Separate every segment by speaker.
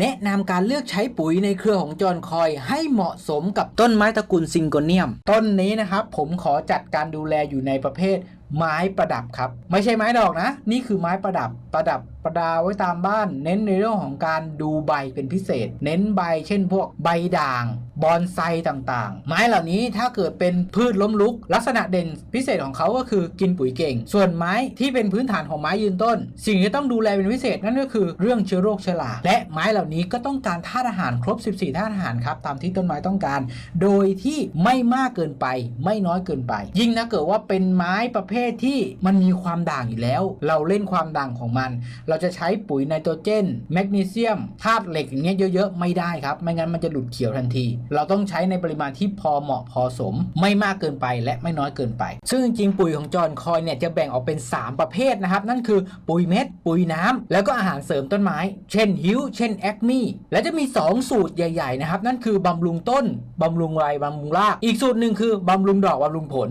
Speaker 1: แนะนำการเลือกใช้ปุ๋ยในเครือของจอห์นคอยให้เหมาะสมกับต้นไม้ตระกูลซิงโกเนียม ต้นนี้นะครับผมขอจัดการดูแลอยู่ในประเภทไม้ประดับครับ ไม่ใช่ไม้ดอกนะ นี่คือไม้ประดับประดับ ประดาไว้ตามบ้าน เน้นในเรื่องของการดูใบเป็นพิเศษ เน้นใบเช่นพวกใบด่าง บอนไซต่างๆ ไม้เหล่านี้ถ้าเกิดเป็นพืชล้มลุก ลักษณะเด่นพิเศษของเขาก็คือกินปุ๋ยเก่ง ส่วนไม้ที่เป็นพื้นฐานของไม้ยืนต้น สิ่งที่ต้องดูแลเป็นพิเศษนั่นก็คือเรื่องเชื้อโรคเชื้อราและไม้เหล่านี้ก็ต้องการธาตุอาหารครบ 14ธาตุอาหารครับตามที่ต้นไม้ต้องการ โดยที่ไม่มากเกินไป ไม่น้อยเกินไป ยิ่งถ้าเกิดว่าเป็นไม้ประเภทที่มันมีความด่างอยู่แล้ว เราเล่นความด่างของมันเราราจะใช้ปุ๋ยไนโตรเจนแมกนีเซียมธาตุเหล็กอย่างเงี้ยเยอะๆ ไม่ได้ครับ ไม่งั้นมันจะหลุดเขียวทันที เราต้องใช้ในปริมาณที่พอเหมาะพอสม ไม่มากเกินไปและไม่น้อยเกินไป ซึ่งจริงๆปุ๋ยของจอห์นคอยเนี่ยจะแบ่งออกเป็น 3 ประเภทนะครับ นั่นคือปุ๋ยเม็ด ปุ๋ยน้ำแล้วก็อาหารเสริมต้นไม้ เช่นฮิวเช่นแอคมี่และจะมี 2 สูตรใหญ่ๆนะครับนั่นคือบำรุงต้นบำรุงไรบำรุงรากอีกสูตรหนึ่งคือบำรุงดอกบำรุงผล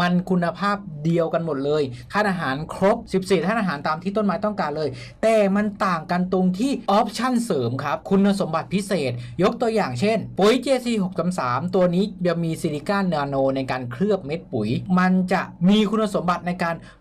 Speaker 1: มันคุณภาพเดียวกันหมดเลยธาตุอาหารครบ 14ธาตุอาหารตามที่ต้นไม้ต้องการเลย แต่มันต่างกันตรงที่ออปชั่นเสริมครับ คุณสมบัติพิเศษ ยกตัวอย่างเช่น ปุ๋ย JC 6.3ตัวนี้จะมีซิลิก้านาโนในการเคลือบเม็ดปุ๋ย มันจะมีคุณสมบัติในการ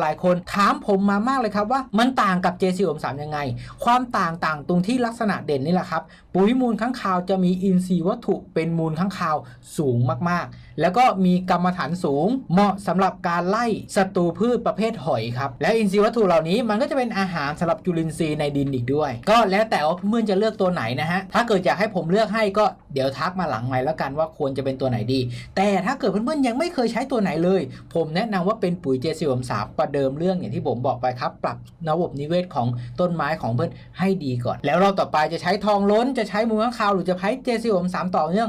Speaker 1: หลายคนถามผมมามากเลยครับว่ามันต่างกับ JC 63ยังไง ความต่างต่างตรงที่ลักษณะเด่นนี่แหละครับปุ๋ยมูลข้างคาวจะมีอินทรีย์วัตถุเป็นมูลข้างคาวสูงมากๆ แล้วก็มีกรรมฐานสูง เหมาะสำหรับการไล่ศัตรูพืชประเภทหอยครับและอินทรีย์วัตถุเหล่านี้มันก็จะเป็นอาหารสำหรับจุลินทรีย์ในดินอีกด้วย ก็แล้วแต่ว่าเพื่อนจะเลือกตัวไหนนะฮะถ้าเกิดอยากให้ผมเลือกให้ก็เดี๋ยวทักมาหลังไมค์แล้วกันว่าควรจะเป็นตัวไหนดี แต่ถ้าเกิดเพื่อนๆยังไม่เคยใช้ตัวไหนเลย ผมแนะนำว่าเป็นปุ๋ยเจสิวมสามประเดิมเรื่องอย่างที่ผมบอกไปครับ ปรับระบบนิเวศของต้นไม้ของเพื่อนให้ดีก่อน แล้วเราต่อไปจะใช้ทองล้นจะจะใช้มูลข้างคาวหรือจะใช้เจสิโอมสามต่อเนื่อง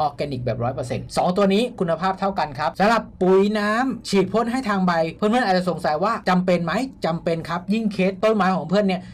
Speaker 1: ออร์แกนิกแบบ100%สองตัวนี้คุณภาพเท่ากันครับสำหรับปุ๋ยน้ำฉีดพ่นให้ทางใบ เพื่อนๆอาจจะสงสัยว่าจำเป็นไหมจำเป็นครับ ยิ่งเคสต้นไม้ของเพื่อนเนี่ย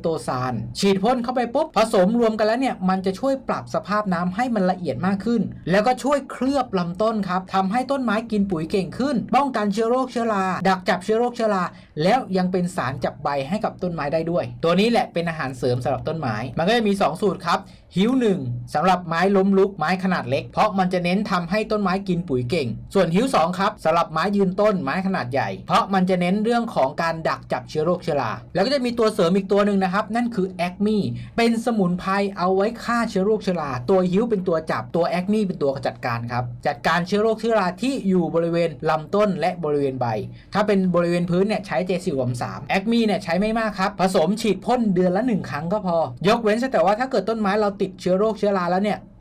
Speaker 1: โตซาน ฉีดพ่นเข้าไปปุ๊บ ผสมรวมกันแล้วเนี่ย มันจะช่วยปรับสภาพน้ำให้มันละเอียดมากขึ้น แล้วก็ช่วยเคลือบลำต้นครับทำให้ต้นไม้กินปุ๋ยเก่งขึ้น ป้องกันเชื้อโรคเชื้อรา ดักจับเชื้อโรคเชื้อรา แล้วยังเป็นสารจับใบให้กับต้นไม้ได้ด้วย ตัวนี้แหละเป็นอาหารเสริมสำหรับต้นไม้ มันก็จะมี 2 สูตรครับหิวหนึ่งสำหรับไม้ล้มลุกไม้ขนาดเล็ก เพราะมันจะเน้นทำให้ต้นไม้กินปุ๋ยเก่ง ส่วนหิวสองครับสำหรับไม้ยืนต้นไม้ขนาดใหญ่ เพราะมันจะเน้นเรื่องของการดักจับเชื้อโรคเชื้อราแล้วก็จะมีตัวเสริมอีกตัวหนึ่งนะครับ นั่นคือแอคมีเป็นสมุนไพรเอาไว้ฆ่าเชื้อโรคเชื้อราตัวฮิวเป็นตัวจับตัวแอคมีเป็นตัวจัดการครับจัดการเชื้อโรคเชื้อราที่อยู่บริเวณลำต้นและบริเวณใบ ถ้าเป็นบริเวณพื้นเนี่ยใช้เจสิวมสามแอคมีเนี่ยใช้ไม่มากครับ ผสมฉีดพ่นเดือนละหนึ่งครั้งก็พอ ยกเว้นแต่ว่าถ้าเกิดต้นไม้เราติดเชื้อโรคเชื้อราแล้วเนี่ย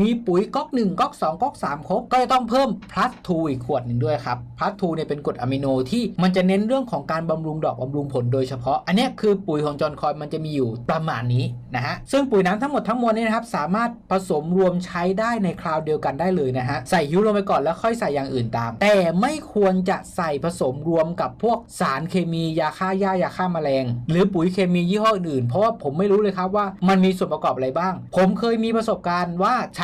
Speaker 1: มีปุ๋ยก๊อก1ก๊อก2ก๊อก3ครบก็จะต้องเพิ่ม plus 2อีกขวดหนึ่งด้วยครับ plus 2เนี่ยเป็นกรดอะมิโนที่มันจะเน้นเรื่องของการบำรุงดอกบำรุงผลโดยเฉพาะ อันนี้คือปุ๋ยของจอห์นคอยมันจะมีอยู่ประมาณนี้นะฮะซึ่งปุ๋ยน้ำทั้งหมดทั้งมวลเนี้นะครับสามารถผสมรวมใช้ได้ในคราวเดียวกันได้เลยนะฮะใส่ฮิวลงไปก่อนแล้วค่อยใส่อย่างอื่นตาม แต่ไม่ควรจะใส่ผสมรวมกับพวกสารเคมียาฆ่าหญ้ายาฆ่าแมลง หรือปุ๋ยเคมียี่ห้ออื่นๆเพราะว่าผมไม่รู้เลยครับว่ามันมีส่วนประกอบอะไรบ้าง ผมเคยมีประสบการณ์ว่าใช้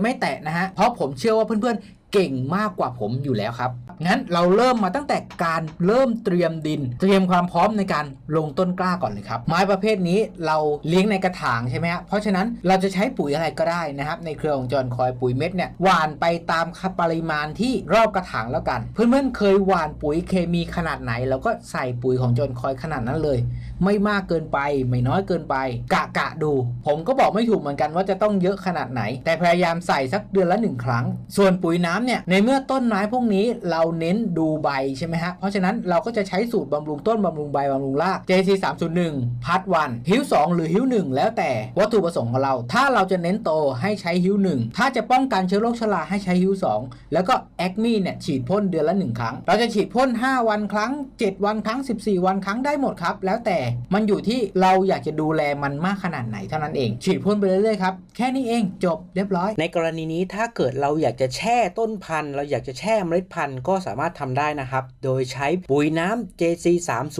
Speaker 1: ไม่แตะนะฮะเพราะผมเชื่อว่าเพื่อน เก่งมากกว่าผมอยู่แล้วครับ งั้นเราเริ่มมาตั้งแต่การเริ่มเตรียมดิน เตรียมความพร้อมในการลงต้นกล้าก่อนเลยครับ ไม้ประเภทนี้เราเลี้ยงในกระถางใช่ไหมฮะเพราะฉะนั้นเราจะใช้ปุ๋ยอะไรก็ได้นะครับ ในเครือของจอนคอยปุ๋ยเม็ดเนี่ยหว่านไปตามปริมาณที่รอบกระถางแล้วกัน เพื่อนๆเคยหว่านปุ๋ยเคมีขนาดไหนเราก็ใส่ปุ๋ยของจอนคอยขนาดนั้นเลย ไม่มากเกินไปไม่น้อยเกินไป กะกะดู ผมก็บอกไม่ถูกเหมือนกันว่าจะต้องเยอะขนาดไหน แต่พยายามใส่สักเดือนละหนึ่งครั้ง ส่วนปุ๋ยน้ำำเนี่ยในเมื่อต้นไม้พวกนี้เราเน้นดูใบใช่ไหมฮะเพราะฉะนั้นเราก็จะใช้สูตรบำรุงต้นบำรุงใบบำรุงราก JC 301พัดวันฮิ้ว2หรือฮิ้ว1แล้วแต่วัตถุประสงค์ของเรา ถ้าเราจะเน้นโตให้ใช้ฮิ้ว1ถ้าจะป้องกันเชื้อโรคชราให้ใช้ฮิ้ว2แล้วก็แอคมีเนี่ยฉีดพ่นเดือนละ 1 ครั้ง เราจะฉีดพ่น 5 วันครั้ง 7 วันครั้ง 14 วันครั้งได้หมดครับ แล้วแต่มันอยู่ที่เราอยากจะดูแลมันมากขนาดไหนเท่านั้นเอง ฉีดพ่นไปเรื่อยๆครับแค่นี้เองจบเรียบร้อย
Speaker 2: ในกรณีนี้ถ้าเกิดเราอยากจะแช่ต้นพันธุ์ เราอยากจะแช่เมล็ดพันธุ์ก็สามารถทำได้นะครับ โดยใช้ปุ๋ยน้ำ JC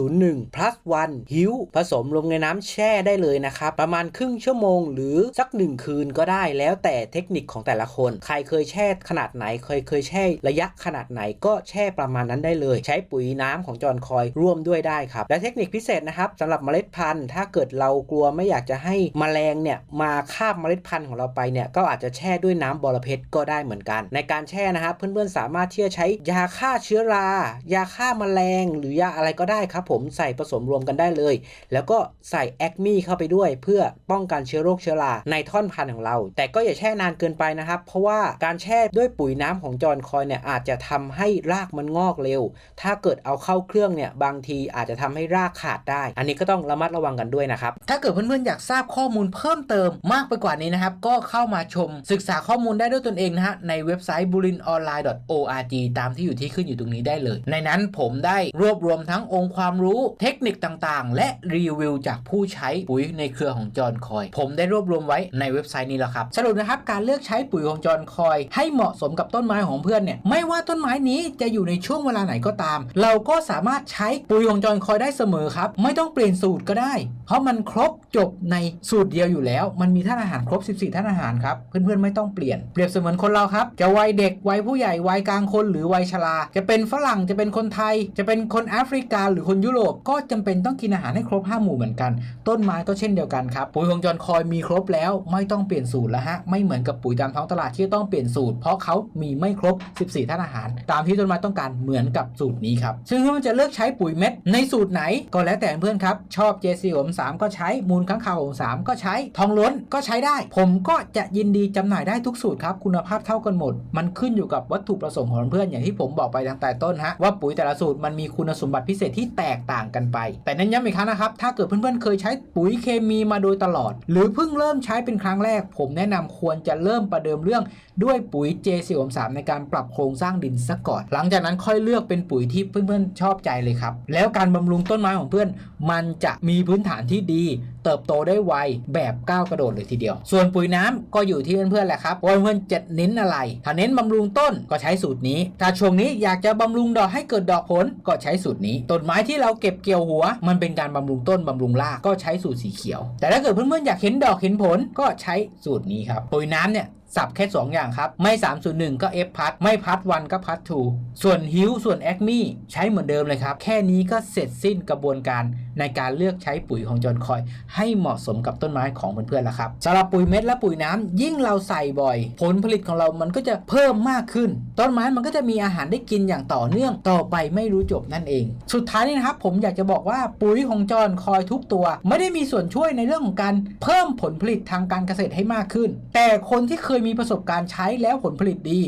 Speaker 2: 301 plus 1หิวผสมลงในน้ำแช่ได้เลยนะครับ ประมาณครึ่งชั่วโมงหรือสักหนึ่งคืนก็ได้แล้วแต่เทคนิคของแต่ละคน ใครเคยแช่ขนาดไหน เคยเคยแช่ระยะขนาดไหนก็แช่ประมาณนั้นได้เลย ใช้ปุ๋ยน้ำของจอนคอยร่วมด้วยได้ครับ และเทคนิคพิเศษนะครับสำหรับเมล็ดพันธุ์ ถ้าเกิดเรากลัวไม่อยากจะให้แมลงเนี่ยมาคาบเมล็ดพันธุ์ของเราไปเนี่ยก็อาจจะแช่ด้วยน้ำบอระเพ็ดก็ได้เหมือนกัน ในการแช่นะครับเพื่อนๆสามารถที่จะใช้ยาฆ่าเชื้อรา ยาฆ่าแมลง หรือยาอะไรก็ได้ครับผมใส่ผสมรวมกันได้เลย แล้วก็ใส่แอคมีเข้าไปด้วย เพื่อป้องกันเชื้อโรคเชื้อราในท่อนพันธุ์ของเรา แต่ก็อย่าแช่นานเกินไปนะครับ เพราะว่าการแช่ด้วยปุ๋ยน้ำของจอนคอยเนี่ยอาจจะทำให้รากมันงอกเร็ว ถ้าเกิดเอาเข้าเครื่องเนี่ยบางทีอาจจะทำให้รากขาดได้ อันนี้ก็ต้องระมัดระวังกันด้วยนะครับ
Speaker 1: ถ้าเกิดเพื่อนๆอยากทราบข้อมูลเพิ่มเติมมากไปกว่านี้นะครับก็เข้ามาชม ศึกษาข้อมูลได้ด้วยตนเองนะฮะในเว็บไซต์บริ burinonline.org ตามที่อยู่ที่ขึ้นอยู่ตรงนี้ได้เลย ในนั้นผมได้รวบรวมทั้งองค์ความรู้เทคนิคต่างๆ และรีวิวจากผู้ใช้ปุ๋ยในเครือของจอห์นคอย ผมได้รวบรวมไว้ในเว็บไซต์นี้แล้วครับ สรุปนะครับการเลือกใช้ปุ๋ยของจอห์นคอย ให้เหมาะสมกับต้นไม้ของเพื่อนเนี่ยไม่ว่าต้นไม้นี้จะอยู่ในช่วงเวลาไหนก็ตาม เราก็สามารถใช้ปุ๋ยของจอห์นคอยได้เสมอครับ ไม่ต้องเปลี่ยนสูตรก็ได้ เพราะมันครบจบในสูตรเดียวอยู่แล้ว มันมีท่านอาหารครบ 14ท่านอาหารครับเพื่อนๆไม่ต้องเปลี่ยนเปรียบเสมือนคนเราครับจะวัยเด็กวัยผู้ใหญ่วัยกลางคนหรือวัยชราจะเป็นฝรั่งจะเป็นคนไทย จะเป็นคนแอฟริกาหรือคนยุโรปก็จำเป็นต้องกินอาหารให้ครบ5หมู่เหมือนกัน ต้นไม้ก็เช่นเดียวกันครับปุ๋ยของจอนคอยมีครบแล้วไม่ต้องเปลี่ยนสูตรแล้วฮะไม่เหมือนกับปุ๋ยตามท้องตลาดที่ต้องเปลี่ยนสูตร เพราะเขามีไม่ครบ 14ท่านอาหาร ตามที่ต้นไม้ต้องการเหมือนกับสูตรนี้ครับซึ่งมันจะเลือกใช้ปุ๋ยเม็ดในสูตรไหนก็แล้วแต่เพื่อนครับชอบ JC ผม3ก็ใช้มูลค้างคาวผม3ก็ใช้ทองล้นก็ใช้ได้ ผมก็จะยินดีจำหน่ายได้ทุกสูตรครับคุณภาพเท่ากันหมด มันขึ้นอยู่กับวัตถุประสงค์ของเพื่อนอย่างที่ผมบอกไปตั้งแต่ต้นฮะว่าปุ๋ยแต่ละสูตรมันมีคุณสมบัติพิเศษที่แตกต่างกันไป แต่เน้นย้ำอีกครั้งนะครับ ถ้าเกิดเพื่อนๆเคยใช้ปุ๋ยเคมีมาโดยตลอด หรือเพิ่งเริ่มใช้เป็นครั้งแรก ผมแนะนำควรจะเริ่มประเดิมเรื่องด้วยปุ๋ย J4 3ในการปรับโครงสร้างดินซะก่อน หลังจากนั้นค่อยเลือกเป็นปุ๋ยที่เพื่อนๆชอบใจเลยครับแล้วการบำรุงต้นไม้ของเพื่อน มันจะมีพื้นฐานที่ดีเติบโตได้ไวแบบก้าวกระโดดเลยทีเดียว ส่วนปุ๋ยน้ำก็อยู่ที่เพื่อนๆแหละครับว่าเพื่อนจะเน้นอะไร ถ้าเน้นบำรุงต้นก็ใช้สูตรนี้ ถ้าช่วงนี้อยากจะบำรุงดอกให้เกิดดอกผลก็ใช้สูตรนี้ ต้นไม้ที่เราเก็บเกี่ยวหัว มันเป็นการบำรุงต้นบำรุงรากก็ใช้สูตรสีเขียว แต่ถ้าเกิดเพื่อนๆอยากเห็นดอกเห็นผลก็ใช้สูตรนี้ครับปุ๋ยน้ำเนี่ย สับแค่ 2 อย่างครับ ไม่ 301 ก็ F พัดไม่พัดวันก็พัดทูส่วนฮิวส่วนแอคมี่ใช้เหมือนเดิมเลยครับ แค่นี้ก็เสร็จสิ้นกระบวนการในการเลือกใช้ปุ๋ยของจอนคอย ให้เหมาะสมกับต้นไม้ของเพื่อนๆแล้วครับสำหรับปุ๋ยเม็ดและปุ๋ยน้ำยิ่งเราใส่บ่อย ผลผลิตของเรามันก็จะเพิ่มมากขึ้น ต้นไม้มันก็จะมีอาหารได้กินอย่างต่อเนื่องต่อไปไม่รู้จบนั่นเอง สุดท้ายนี้นะครับผมอยากจะบอกว่าปุ๋ยของจอนคอยทุกตัว ไม่ได้มีส่วนช่วยในเรื่องของการเพิ่มผลผลิตทางการเกษตรให้มากขึ้น แต่คนที่เคยมีประสบการณ์ใช้แล้วผลผลิตดี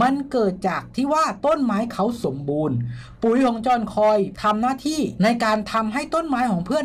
Speaker 1: มันเกิดจากที่ว่าต้นไม้เขาสมบูรณ์ ปุ๋ยของจอนคอยทำหน้าที่ในการทำให้ต้นไม้ของเพื่อน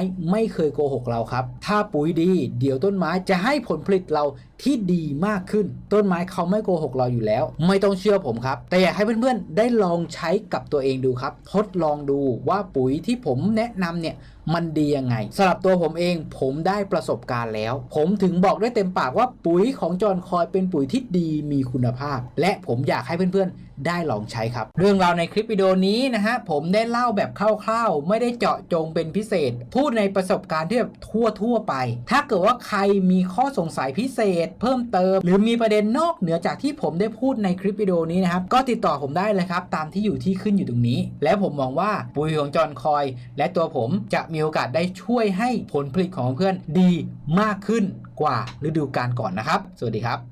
Speaker 1: ไม่เคยโกหกเราครับ ถ้าปุ๋ยดี เดี๋ยวต้นไม้จะให้ผลผลิตเรา ที่ดีมากขึ้น ต้นไม้เขาไม่โกหกเราอยู่แล้ว ไม่ต้องเชื่อผมครับ แต่อยากให้เพื่อนๆ ได้ลองใช้กับตัวเองดูครับ ทดลองดูว่าปุ๋ยที่ผมแนะนำเนี่ยมันดียังไงสำหรับตัวผมเองผมได้ประสบการณ์แล้ว ผมถึงบอกได้เต็มปากว่าปุ๋ยของจอนคอยเป็นปุ๋ยที่ดีมีคุณภาพ และผมอยากให้เพื่อนๆ ได้ลองใช้ครับ เรื่องราวในคลิปวิดีโอนี้นะฮะผมได้เล่าแบบคร่าวๆ ไม่ได้เจาะจงเป็นพิเศษ พูดในประสบการณ์ที่แบบทั่วๆไป ถ้าเกิดว่าใครมีข้อสงสัยพิเศษเพิ่มเติม หรือมีประเด็นนอกเหนือจากที่ผมได้พูดในคลิปวิดีโอนี้นะครับ ก็ติดต่อผมได้เลยครับ ตามที่อยู่ที่ขึ้นอยู่ตรงนี้ และผมมองว่าปุ๋ยของจอนคอย และตัวผมจะมีโอกาสได้ช่วยให้ผลผลิตของเพื่อนดีมากขึ้นกว่าฤดูกาลก่อนนะครับ สวัสดีครับ